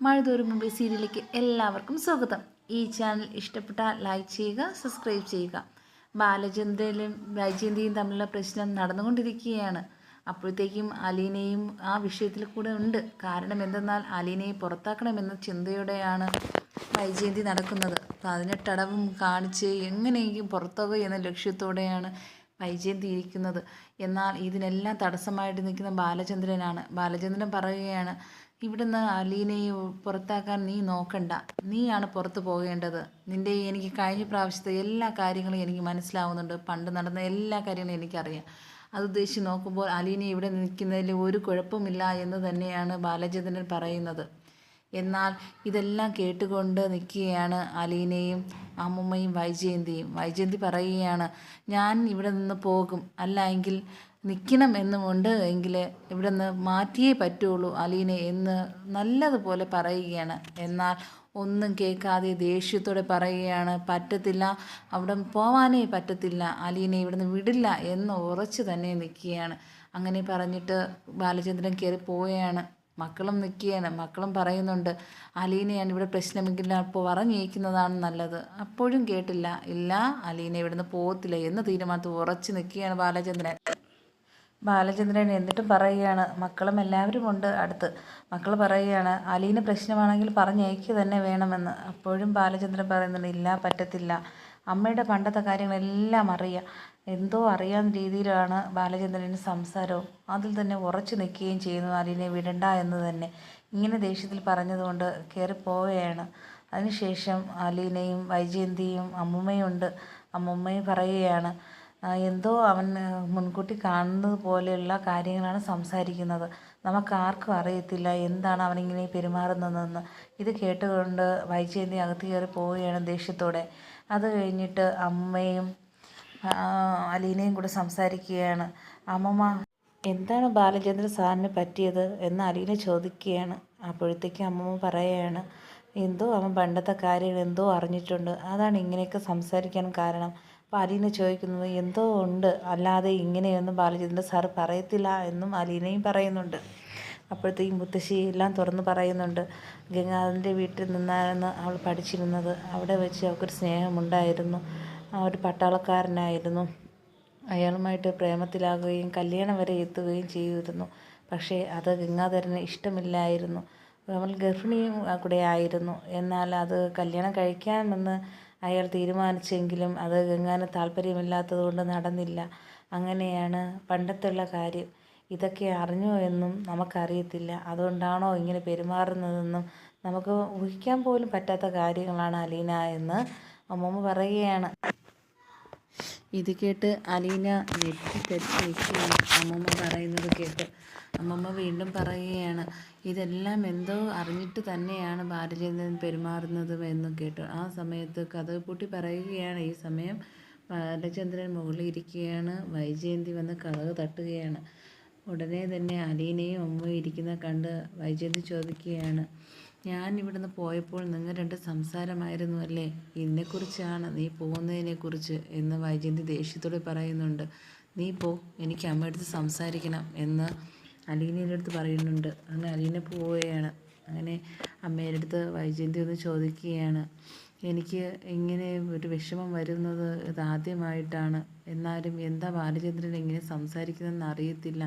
മഴ മുമ്പേ മുമ്പ് സീരിയലിലേക്ക് എല്ലാവർക്കും സ്വാഗതം. ഈ ചാനൽ ഇഷ്ടപ്പെട്ടാൽ ലൈക്ക് ചെയ്യുക സബ്സ്ക്രൈബ് ചെയ്യുക. ബാലചന്ദ്രനും വൈജയന്തിയും തമ്മിലുള്ള പ്രശ്നം നടന്നുകൊണ്ടിരിക്കുകയാണ്. അപ്പോഴത്തേക്കും അലീനയും ആ വിഷയത്തിൽ കൂടെ ഉണ്ട്. കാരണം എന്തെന്നാൽ അലീനയെ പുറത്താക്കണമെന്ന ചിന്തയോടെയാണ് വൈജയന്തി നടക്കുന്നത്. പതിനെട്ടടവും കാണിച്ച് എങ്ങനെയെങ്കിലും പുറത്താകുക എന്ന ലക്ഷ്യത്തോടെയാണ് വൈജയന്തി ഇരിക്കുന്നത്. എന്നാൽ ഇതിനെല്ലാം തടസ്സമായിട്ട് നിൽക്കുന്ന ബാലചന്ദ്രനാണ്. ബാലചന്ദ്രൻ പറയുകയാണ് ഇവിടുന്ന് അലീനയെ പുറത്താക്കാൻ നീ നോക്കണ്ട. നീയാണ് പുറത്ത് പോകേണ്ടത്. നിന്റെ എനിക്ക് കഴിഞ്ഞ പ്രാവശ്യത്തെ എല്ലാ കാര്യങ്ങളും എനിക്ക് മനസ്സിലാവുന്നുണ്ട്. പണ്ട് നടന്ന എല്ലാ കാര്യങ്ങളും എനിക്കറിയാം. അത് ഉദ്ദേശിച്ച് നോക്കുമ്പോൾ അലീന ഇവിടെ നിൽക്കുന്നതിൽ ഒരു കുഴപ്പമില്ല എന്ന് തന്നെയാണ് ബാലചന്ദ്രൻ പറയുന്നത്. എന്നാൽ ഇതെല്ലാം കേട്ടുകൊണ്ട് നിൽക്കുകയാണ് അലീനയും അമ്മുമ്മയും വൈജയന്തിയും. വൈജയന്തി പറയുകയാണ് ഞാൻ ഇവിടെ നിന്ന് പോകും. അല്ല എങ്കിൽ നിൽക്കണം എന്നുമുണ്ട് എങ്കിൽ ഇവിടെ നിന്ന് മാറ്റിയേ പറ്റുള്ളൂ അലീനെ എന്ന് നല്ലതുപോലെ പറയുകയാണ്. എന്നാൽ ഒന്നും കേൾക്കാതെ ദേഷ്യത്തോടെ പറയുകയാണ് പറ്റത്തില്ല അവിടെ പോവാനേ പറ്റത്തില്ല അലീനെ ഇവിടുന്ന് വിടില്ല എന്ന് ഉറച്ചു തന്നെ നിൽക്കുകയാണ്. അങ്ങനെ പറഞ്ഞിട്ട് ബാലചന്ദ്രൻ കയറി പോവുകയാണ്. മക്കളും നിൽക്കുകയാണ് മക്കളും പറയുന്നുണ്ട് അലീനയാണ് ഇവിടെ പ്രശ്നമെങ്കിൽ അപ്പോൾ പറഞ്ഞേക്കുന്നതാണ് നല്ലത്. അപ്പോഴും കേട്ടില്ല ഇല്ല അലീന ഇവിടുന്ന് പോകത്തില്ല എന്ന് തീരുമാനത്തിൽ ഉറച്ചു നിൽക്കുകയാണ് ബാലചന്ദ്രൻ. ബാലചന്ദ്രൻ എന്നിട്ടും പറയുകയാണ് മക്കളും എല്ലാവരും ഉണ്ട് അടുത്ത്. മക്കൾ പറയുകയാണ് അലീന് പ്രശ്നമാണെങ്കിൽ പറഞ്ഞയക്കുക തന്നെ വേണമെന്ന്. അപ്പോഴും ബാലചന്ദ്രൻ പറയുന്നുണ്ട് ഇല്ല പറ്റത്തില്ല. അമ്മയുടെ പണ്ടത്തെ കാര്യങ്ങളെല്ലാം അറിയാം. എന്തോ അറിയാവുന്ന രീതിയിലാണ് ബാലചന്ദ്രന്റെ സംസാരവും. അതിൽ തന്നെ ഉറച്ചു നിൽക്കുകയും ചെയ്യുന്നു അലീനെ വിടണ്ട എന്ന് തന്നെ. ഇങ്ങനെ ദേഷ്യത്തിൽ പറഞ്ഞതുകൊണ്ട് കയറിപ്പോവുകയാണ് അതിനുശേഷം അലീനയും വൈജയന്തിയും അമ്മുമ്മയും ഉണ്ട്. അമ്മുമ്മയും പറയുകയാണ് എന്തോ അവൻ മുൻകൂട്ടി കാണുന്നത് പോലെയുള്ള കാര്യങ്ങളാണ് സംസാരിക്കുന്നത്. നമുക്ക് ആർക്കും അറിയത്തില്ല എന്താണ് അവനിങ്ങനെ പെരുമാറുന്നതെന്ന്. ഇത് കേട്ടുകൊണ്ട് വൈജയന്തി അകത്ത് കയറി പോവുകയാണ് ദേഷ്യത്തോടെ. അത് കഴിഞ്ഞിട്ട് അമ്മയും അലീനയും കൂടെ സംസാരിക്കുകയാണ്. അമ്മമ്മ എന്താണ് ബാലചന്ദ്ര സാറിന് പറ്റിയത്? എന്ന് അലീന ചോദിക്കുകയാണ്. അപ്പോഴത്തേക്കും അമ്മമ്മ പറയുകയാണ് എന്തോ അവൻ പണ്ടത്തെ കാര്യങ്ങൾ എന്തോ അറിഞ്ഞിട്ടുണ്ട്. അതാണ് ഇങ്ങനെയൊക്കെ സംസാരിക്കാൻ കാരണം. അപ്പോൾ അലീന ചോദിക്കുന്നത് എന്തോ ഉണ്ട്. അല്ലാതെ ഇങ്ങനെയൊന്നും ബാലചന്ദ്രൻ സാർ പറയത്തില്ല എന്നും അലീനയും പറയുന്നുണ്ട്. അപ്പോഴത്തേക്കും മുത്തശ്ശി എല്ലാം തുറന്ന് പറയുന്നുണ്ട്. ഗംഗാധരന്റെ വീട്ടിൽ നിന്നായിരുന്നു അവൾ പഠിച്ചിരുന്നത്. അവിടെ വെച്ച് അവൾക്കൊരു സ്നേഹമുണ്ടായിരുന്നു. ആ ഒരു പട്ടാളക്കാരനായിരുന്നു. അയാളുമായിട്ട് പ്രേമത്തിലാകുകയും കല്യാണം വരെ എത്തുകയും ചെയ്തിരുന്നു. പക്ഷേ അത് ഗംഗാധരന് ഇഷ്ടമില്ലായിരുന്നു. അവൾ ഗർഭിണിയും കൂടെ ആയിരുന്നു. എന്നാൽ അത് കല്യാണം കഴിക്കാമെന്ന് അയാൾ തീരുമാനിച്ചെങ്കിലും അത് ഗംഗാന് താല്പര്യമില്ലാത്തത് കൊണ്ട് നടന്നില്ല. അങ്ങനെയാണ് പണ്ടത്തുള്ള കാര്യം. ഇതൊക്കെ അറിഞ്ഞോ എന്നും നമുക്കറിയത്തില്ല. അതുകൊണ്ടാണോ ഇങ്ങനെ പെരുമാറുന്നതെന്നും നമുക്ക് ഊഹിക്കാൻ പോലും പറ്റാത്ത കാര്യങ്ങളാണ് അലീന എന്ന് അമ്മമ്മ പറയുകയാണ്. ഇത് കേട്ട് അലീന നെറ്റി തരിച്ചു അമ്മമ്മ വീണ്ടും പറയുകയാണ് ഇതെല്ലാം എന്തോ അറിഞ്ഞിട്ട് തന്നെയാണ് ബാലചന്ദ്രൻ പെരുമാറുന്നതും എന്ന് കേട്ടു. ആ സമയത്ത് കഥ കൂട്ടി പറയുകയാണ് ഈ സമയം ബാലചന്ദ്രൻ മുകളിൽ ഇരിക്കുകയാണ് വൈജയന്തി വന്ന് കഥക് തട്ടുകയാണ്. ഉടനെ തന്നെ അലീനയും അമ്മയും ഇരിക്കുന്ന കണ്ട് വൈജയന്തി ചോദിക്കുകയാണ് ഞാൻ ഇവിടുന്ന് പോയപ്പോൾ നിങ്ങൾ രണ്ട് സംസാരമായിരുന്നു അല്ലേ? ഇതിനെക്കുറിച്ചാണ് നീ പോകുന്നതിനെക്കുറിച്ച് എന്ന് വൈജയന്തി ദേഷ്യത്തോടെ പറയുന്നുണ്ട്. നീ പോ എനിക്ക് അമ്മയടുത്ത് സംസാരിക്കണം എന്ന് അലീനയുടെ അടുത്ത് പറയുന്നുണ്ട്. അങ്ങനെ അലീന പോവുകയാണ്. അങ്ങനെ അമ്മയുടെ അടുത്ത് വൈജയന്തി ഒന്ന് ചോദിക്കുകയാണ്. എനിക്ക് ഇങ്ങനെ ഒരു വിഷമം വരുന്നത് ഇതാദ്യമായിട്ടാണ്. എന്നാലും എന്താ ബാലചന്ദ്രൻ ഇങ്ങനെ സംസാരിക്കുന്നതെന്ന് അറിയത്തില്ല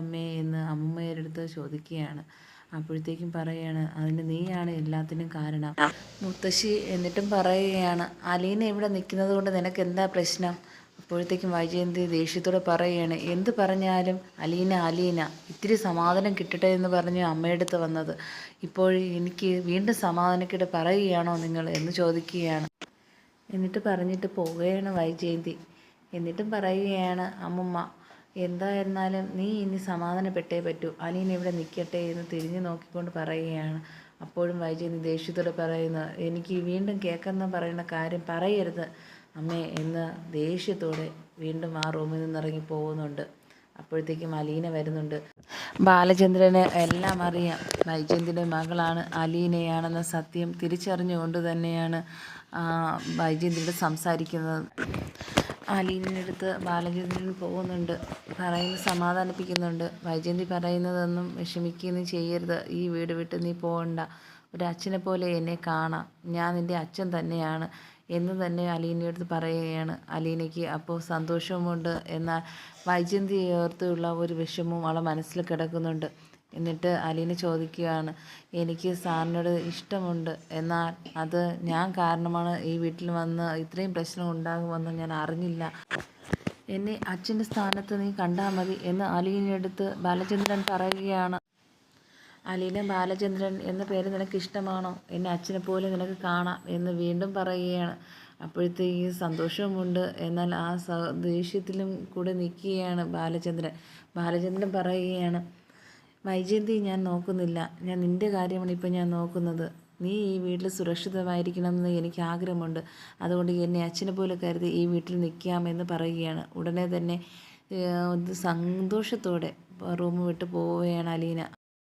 അമ്മേ എന്ന് അമ്മമ്മയുടെ അടുത്ത് ചോദിക്കുകയാണ്. അപ്പോഴത്തേക്കും പറയുകയാണ് അതിന് നീയാണ് എല്ലാത്തിനും കാരണം. മുത്തശ്ശി എന്നിട്ടും പറയുകയാണ് അലീന ഇവിടെ നിൽക്കുന്നത് കൊണ്ട് നിനക്ക് എന്താ പ്രശ്നം? അപ്പോഴത്തേക്കും വൈജയന്തി ദേഷ്യത്തോടെ പറയുകയാണ് എന്ത് പറഞ്ഞാലും അലീന അലീന ഇത്തിരി സമാധാനം കിട്ടട്ടെ എന്ന് പറഞ്ഞ് അടുത്ത് വന്നത്. ഇപ്പോൾ എനിക്ക് വീണ്ടും സമാധാനക്കിട്ട് പറയുകയാണോ നിങ്ങൾ? എന്ന് ചോദിക്കുകയാണ്. എന്നിട്ട് പറഞ്ഞിട്ട് പോവുകയാണ് വൈജയന്തി. എന്നിട്ടും പറയുകയാണ് അമ്മുമ്മ എന്തായിരുന്നാലും നീ ഇനി സമാധാനപ്പെട്ടേ പറ്റൂ. അലീന ഇവിടെ നിൽക്കട്ടെ എന്ന് തിരിഞ്ഞു നോക്കിക്കൊണ്ട് പറയുകയാണ്. അപ്പോഴും വൈജയന്തി ദേഷ്യത്തോടെ പറയുന്നത് എനിക്ക് വീണ്ടും കേൾക്കുന്ന പറയുന്ന കാര്യം പറയരുത്. അമ്മേ എന്ന് ദേഷ്യത്തോടെ വീണ്ടും ആ റൂമിൽ നിന്ന് ഇറങ്ങി പോകുന്നുണ്ട്. അപ്പോഴത്തേക്കും അലീന വരുന്നുണ്ട്. ബാലചന്ദ്രന് എല്ലാം അറിയാം. വൈജയന്തിന്റെ മകളാണ് അലീനയാണെന്ന സത്യം തിരിച്ചറിഞ്ഞുകൊണ്ട് തന്നെയാണ് വൈജയന്തിയോട് സംസാരിക്കുന്നത്. അലീനിന്റെ അടുത്ത് ബാലചന്ദ്രൻ പോകുന്നുണ്ട്. പറയുന്നത് സമാധാനിപ്പിക്കുന്നുണ്ട്. വൈജയന്തി പറയുന്നതൊന്നും വിഷമിക്കുകയൊന്നും ചെയ്യരുത്. ഈ വീട് വിട്ട് നീ പോകണ്ട. ഒരു അച്ഛനെ പോലെ എന്നെ കാണാം. ഞാൻ നിന്റെ അച്ഛൻ തന്നെയാണ്. എന്ന് തന്നെ അലീനയോട് പറയുകയാണ്. അലീനയ്ക്ക് അപ്പോൾ സന്തോഷവുമുണ്ട് എന്നാൽ വൈജന്തി ഓർത്തുള്ള ഒരു വിഷമവും അവളെ മനസ്സിൽ കിടക്കുന്നുണ്ട്. എന്നിട്ട് അലീന ചോദിക്കുകയാണ് എനിക്ക് സാറിനോട് ഇഷ്ടമുണ്ട്. എന്നാൽ അത് ഞാൻ കാരണമാണ്. ഈ വീട്ടിൽ വന്ന് ഇത്രയും പ്രശ്നം ഉണ്ടാകുമെന്ന് ഞാൻ അറിഞ്ഞില്ല. എന്നെ അച്ഛന്റെ സ്ഥാനത്ത് നീ കണ്ടാൽ മതി എന്ന് അലീനടുത്ത് ബാലചന്ദ്രൻ പറയുകയാണ്. അലീന ബാലചന്ദ്രൻ എന്ന പേര് നിനക്ക് ഇഷ്ടമാണോ എന്നെ അച്ഛനെ പോലെ നിനക്ക് കാണാം എന്ന് വീണ്ടും പറയുകയാണ്. അപ്പോഴത്തേക്ക് സന്തോഷവുമുണ്ട്. എന്നാൽ ആ ദേഷ്യത്തിലും കൂടെ നിൽക്കുകയാണ് ബാലചന്ദ്രൻ. ബാലചന്ദ്രൻ പറയുകയാണ് വൈജയന്തി ഞാൻ നോക്കുന്നില്ല. ഞാൻ നിന്റെ കാര്യമാണ് ഇപ്പം ഞാൻ നോക്കുന്നത്. നീ ഈ വീട്ടിൽ സുരക്ഷിതമായിരിക്കണമെന്ന് എനിക്ക് ആഗ്രഹമുണ്ട്. അതുകൊണ്ട് എന്നെ അച്ഛനെ പോലെ കരുതി ഈ വീട്ടിൽ നിൽക്കാമെന്ന് പറയുകയാണ്. ഉടനെ തന്നെ സന്തോഷത്തോടെ റൂം വിട്ട് പോവുകയാണ് അലീന.